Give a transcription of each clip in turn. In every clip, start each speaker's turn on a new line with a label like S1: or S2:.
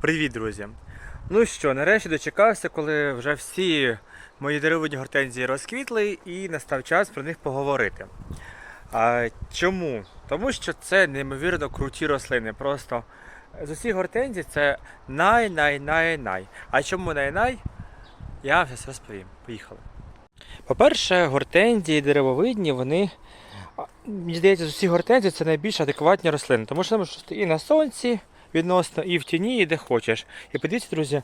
S1: Привіт, друзі! Ну що, нарешті дочекався, коли вже всі мої деревинні гортензії розквітли і настав час про них поговорити. А, чому? Тому що це неймовірно круті рослини. Просто з усіх гортензій це най-най-най-най. А чому най-най? Я зараз розповім. Поїхали. По-перше, гортензії деревовидні, вони, мені здається, з усіх гортензій це найбільш адекватні рослини, тому що і на сонці відносно, і в тіні, і де хочеш. І подивіться, друзі,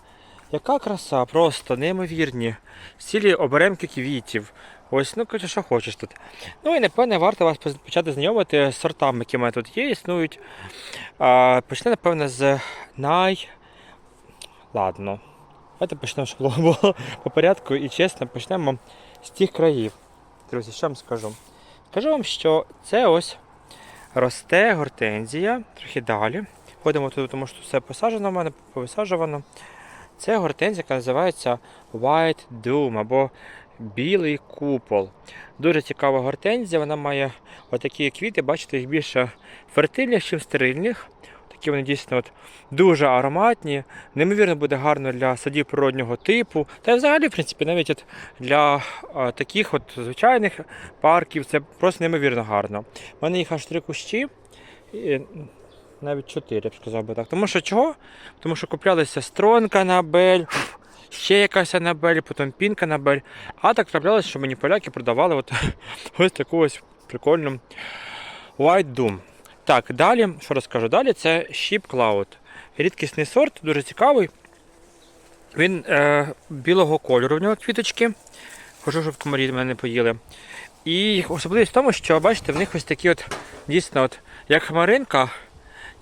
S1: яка краса, просто неймовірні. Цілі оберемки квітів. Ось, ну коротше, що хочеш тут. Ну і напевне варто вас почати знайомити з сортами, які в мене тут є, існують. Почне, напевне, з най. Ладно. Давайте почнемо, щоб було по порядку і чесно, почнемо з тих країв. Друзі, що вам скажу? Скажу вам, що це ось росте гортензія, трохи далі. Ходимо туди, тому що все посаджено в мене, повисаджувано. Це гортензія, яка називається White Doom або Білий купол. Дуже цікава гортензія, вона має отакі квіти, бачите, їх більше фертильних, ніж стерильних. Такі вони дійсно от дуже ароматні. Неймовірно буде гарно для садів природнього типу. Та й взагалі, в принципі, навіть от для а, таких от звичайних парків це просто неймовірно гарно. У мене їх аж три кущі. Навіть чотири, я б сказав би так. Тому що чого? Тому що куплялися стронка Анабель, ще якась Анабель, потім пінка Анабель. А так траплялося, що мені поляки продавали от, ось таку ось прикольну White Doom. Так, далі, що розкажу? Далі це Sheep Cloud. Рідкісний сорт, дуже цікавий. Він е, білого кольору, в нього квіточки. Хочу, щоб комарі мене не поїли. І особливість в тому, що бачите, в них ось такі от дійсно, от, як хмаринка,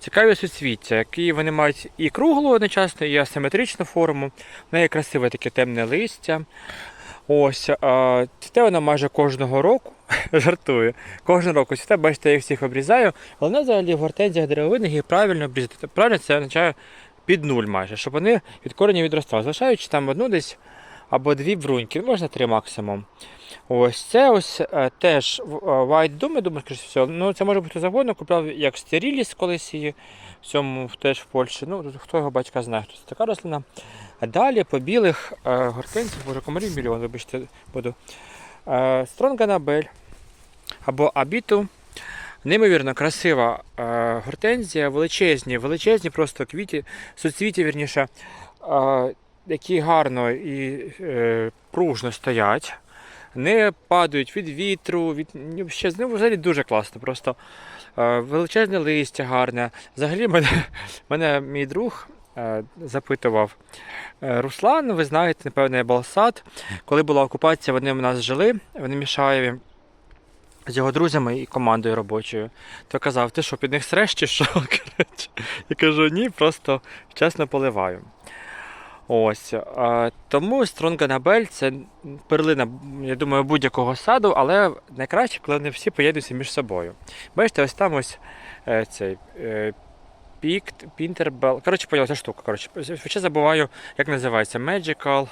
S1: цікаві суцвіття, які вони мають і круглу одночасно, і асиметричну форму. В неї красиве таке темне листя. Ось, а, цвіте вона майже кожного року. Жартую. Кожного року цвіте, бачите, я їх всіх обрізаю. Головне взагалі в гортензіях деревинних їх правильно обрізати. Правильно це означає під нуль майже, щоб вони від корені відростали. Залишаючи там одну десь або дві бруньки, можна три максимум. Ось це ось е, теж е, White Doom, я думаю, всього. Ну, це може бути завгодно. Купляв як стеріліс колись її в цьому теж в Польщі. Ну, хто його батька знає, хто це така рослина. А далі по білих е, гортензіях, боже, комарів мільйон, вибачте, буду. Стронганабель або Абіту. Неймовірно красива гортензія, величезні, величезні просто квіті, суцвіті, вірніше, які гарно і е, пружно стоять, не падають від вітру, від ще з взагалі дуже класно. Просто е, величезне листя гарне. Взагалі мене, мене мій друг е, запитував. е, Руслан, ви знаєте, напевне, Балсад. Коли була окупація, вони в нас жили в Немішаєві з його друзями і командою робочою. То казав, ти що, під них среш чи що? Я кажу, ні, просто вчасно поливаю. Ось. тому тому Стронганабель це перлина, я думаю, будь-якого саду, але найкраще, коли вони всі поєднуються між собою. Бачите, ось там ось е, цей. Е, Пікт, Пінтербел. Коротше, поняла, ця штука. Коротше, ще забуваю, як називається. Magical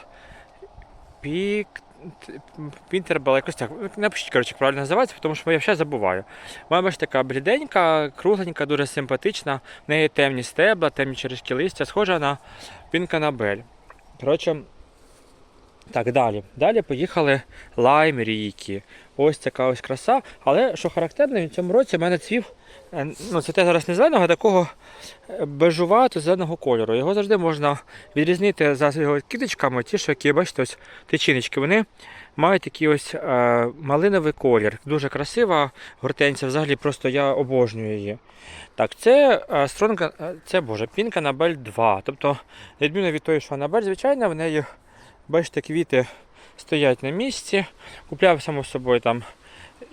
S1: Пікт. Пінтербел, якось так. Напишіть, коротше, як правильно називається, тому що я ще забуваю. Вона ж така бліденька, кругленька, дуже симпатична. В неї темні стебла, темні черешки листя, схожа на пінканабель. Коротше, так, далі. Далі поїхали лайм ріки. Ось така ось краса. Але що характерно, в цьому році в мене цвів. е, Ну, це те зараз не зеленого, а такого е, бежувато зеленого кольору. Його завжди можна відрізнити за його кіточками, ті, що які, бачите, ось тичиночки. Вони мають такий ось е, малиновий колір. Дуже красива гортенція. Взагалі просто я обожнюю її. Так, це е, стронга, е, це боже, пінка Анабель 2. Тобто, відміну від тої, що Анабель, звичайно, в неї, бачите, квіти стоять на місці. Купляв само собою там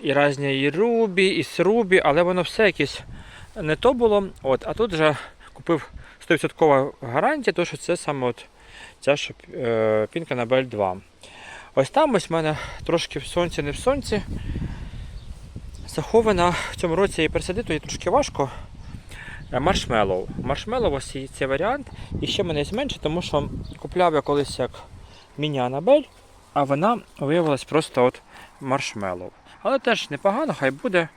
S1: і різні і рубі, і срубі, але воно все якесь не то було. От, а тут вже купив 100% гарантія, тому що це саме от ця ж е, пінка Анабель 2. Ось там ось в мене трошки в сонці, не в сонці. Захована в цьому році її пересадити, її трошки важко. Е, Маршмеллоу. Маршмеллоу ось і цей варіант. І ще мене є менше, тому що купляв я колись як міні Анабель, а вона виявилась просто от маршмеллоу. Але теж непогано, хай буде.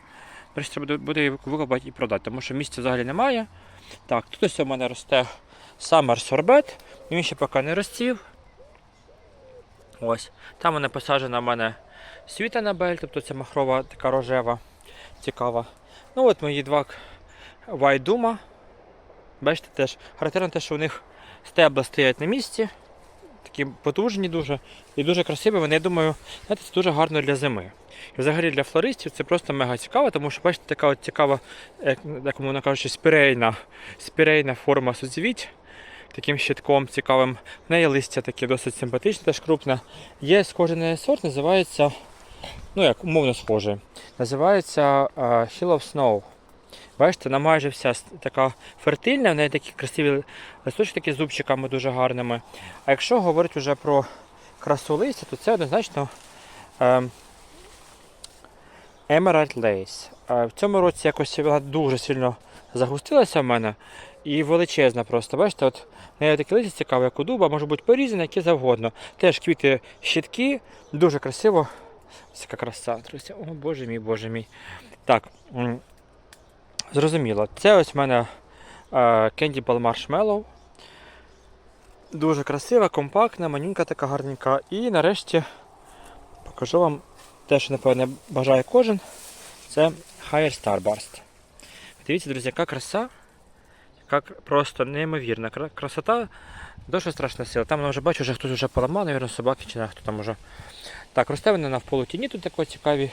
S1: Просто буде, її викопати і продати, тому що місця взагалі немає. Так, тут ось у мене росте Summer Sorbet. Він ще поки не розцвів. Ось. Там вона посаджена в мене світанабель, тобто це махрова така рожева, цікава. Ну от мої два вайдума. Бачите, теж характерно те, що у них стебла стоять на місці, такі потужні дуже і дуже красиві. Вони, я думаю, знаєте, це дуже гарно для зими. І взагалі для флористів це просто мега цікаво, тому що бачите, така от цікава, як, мовно кажучи, спірейна, спірейна форма суцвіть. Таким щитком цікавим. В неї листя таке досить симпатичне, теж крупне. Є схожий сорт, називається, ну як умовно схожий. Називається е, Hill of Snow. Бачите, вона майже вся така фертильна, в неї такі красиві листочки такі з зубчиками дуже гарними. А якщо говорити вже про красу листя, то це однозначно е, Emerald Lace. Е, в цьому році якось вона дуже сильно загустилася в мене і величезна просто. Бачите, от неї такі листя цікаві, як у дуба, може бути порізані, які завгодно. Теж квіти щитки, дуже красиво. Ось яка краса. О, боже мій, боже мій. Так. Зрозуміло. Це ось в мене е, Candy Ball Marshmallow. Дуже красива, компактна, манюнька така гарненька. І нарешті покажу вам те, що, напевне, бажає кожен. Це Higher Starburst. Дивіться, друзі, яка краса. Яка просто неймовірна красота. Дуже страшна сила. Там я вже бачу, вже хтось вже поламав, навірно, собаки чи не хто там уже. Так, росте вона навполу тіні тут тако цікаві.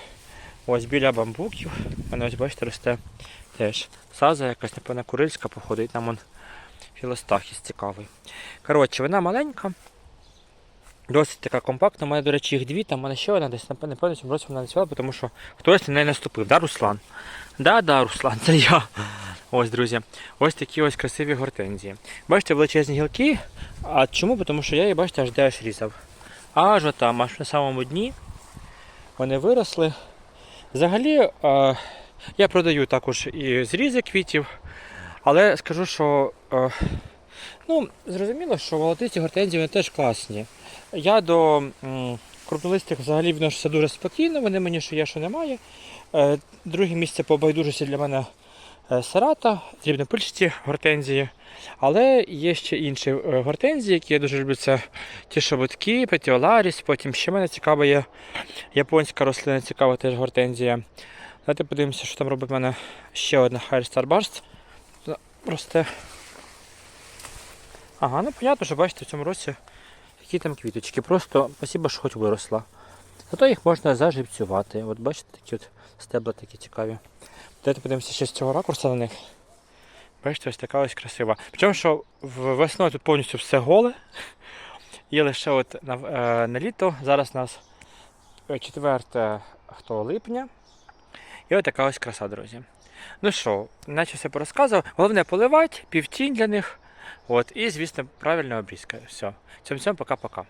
S1: Ось біля бамбуків. У мене ось бачите, росте теж саза якась, напевно, курильська походить. Там он філостахіс цікавий. Коротше, вона маленька. Досить така компактна. У мене, до речі, їх дві, там у мене ще одна десь, напевно, напевно, цьому році вона не цвіла, тому що хтось на неї наступив. Да, Руслан? Да, да, Руслан, це я. Ось, друзі, ось такі ось красиві гортензії. Бачите, величезні гілки. А чому? Тому що я її, бачите, аж де аж різав. Аж отам, аж на самому дні. Вони виросли. Взагалі, е, я продаю також і зрізи квітів, але скажу, що е, ну, зрозуміло, що волотисті гортензії вони теж класні. Я до крупнолистих взагалі відношуся дуже спокійно, вони мені що є, що немає. Е, друге місце по байдужості для мене Сарата, дрібнопильчаті гортензії. Але є ще інші е, гортензії, які я дуже люблю. Це ті шабутки, петіоларіс. Потім ще мене цікава є японська рослина, цікава теж гортензія. Давайте подивимося, що там робить в мене ще одна Higher Starburst. Росте. Ага, ну понятно, що бачите, в цьому році які там квіточки. Просто спасибо, що хоч виросла. Зато їх можна заживцювати. От бачите, такі от стебла такі цікаві. Давайте подивимося ще з цього ракурсу на них. Бачите, ось така ось красива. Причому, що весною тут повністю все голе. Є лише от на, е, на літо. Зараз у нас 4 хто, липня. І от така ось краса, друзі. Ну що, наче все порозказував. Головне поливати, півтінь для них. От, і, звісно, правильно обрізка. Все. Цьому всьому пока-пока.